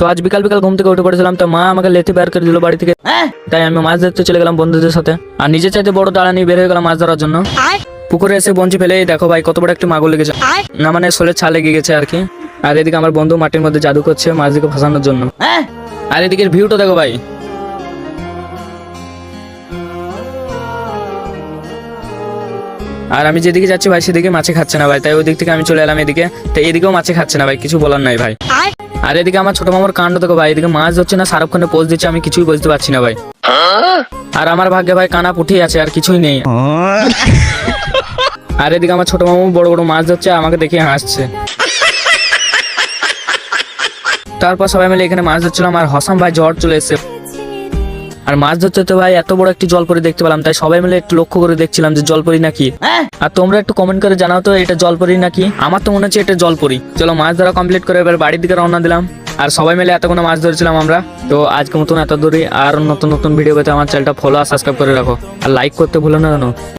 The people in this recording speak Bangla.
তো আজ বিকাল বিকাল ঘুম থেকে উঠে পড়েছিলাম তো মা আমাকে লেথে বের করে দিল বাড়ি থেকে। তাই আমি মাছ ধরতে চলে গেলাম বন্ধুদের সাথে। আর নিজের চাইতে বড় দাঁড়া নিয়ে বের হয়ে গেলাম মাছ ধরার জন্য। পুকুরে এসে বঞ্চি ফেলে দেখো ভাই কত বড় একটা মাগুর লেগেছে না মানে সোলের ছাল লেগে গেছে আর কি। আর এদিকে আমার বন্ধু মাটির মধ্যে জাদু করছে মাছদিকে ফাঁসানোর জন্য। আর এদিকের ভিউটা দেখো ভাই। আর আমি যেদিকে যাচ্ছি ভাই সেদিকে মাছে খাচ্ছে না ভাই। তাই ওই দিক থেকে আমি চলে এলাম এদিকে। তো এদিকেও মাছে খাচ্ছে না ভাই কিছু বলার নাই ভাই। আর এদিকে আমার ছোট মামার কাণ্ড দেখো ভাই, এদিকে মাছ হচ্ছে না, শাহরুখ খানের পোজ দিচ্ছে, আমি কিছুই বুঝতে পারছি না ভাই। আর আমার ভাগ্যে ভাই কানা পুঠি আছে, আর কিছুই নেই। আর এদিকে আমার ছোট মামু বড় বড় মাছ ধরছে, আমাকে দেখে হাসছে। তারপর সবাই মিলে এখানে মাছ ধরছিলাম আর হসাম ভাই জ্বর চলে এসেছে। আর মাছ ধরতে তো ভাই এত বড় একটি জলপরি দেখতে পেলাম তাই সবাই মিলে একটু লক্ষ্য করে দেখছিলাম যে জলপরি নাকি। আর তোমরা একটু কমেন্ট করে জানাও তো এটা জলপরি নাকি? আমার তো মনে হচ্ছে এটা জলপরি। চলো মাছ ধরা কমপ্লিট করে এবার বাড়ির দিকে রওনা দিলাম। আর সবাই মিলে এত এতক্ষণ মাছ ধরেছিলাম আমরা। তো আজকে মতন এত দূরে আর নতুন নতুন ভিডিও পেতে আমার চ্যানেলটা ফলো আর সাবস্ক্রাইব করে রাখো। আর লাইক করতে ভুলো না জানো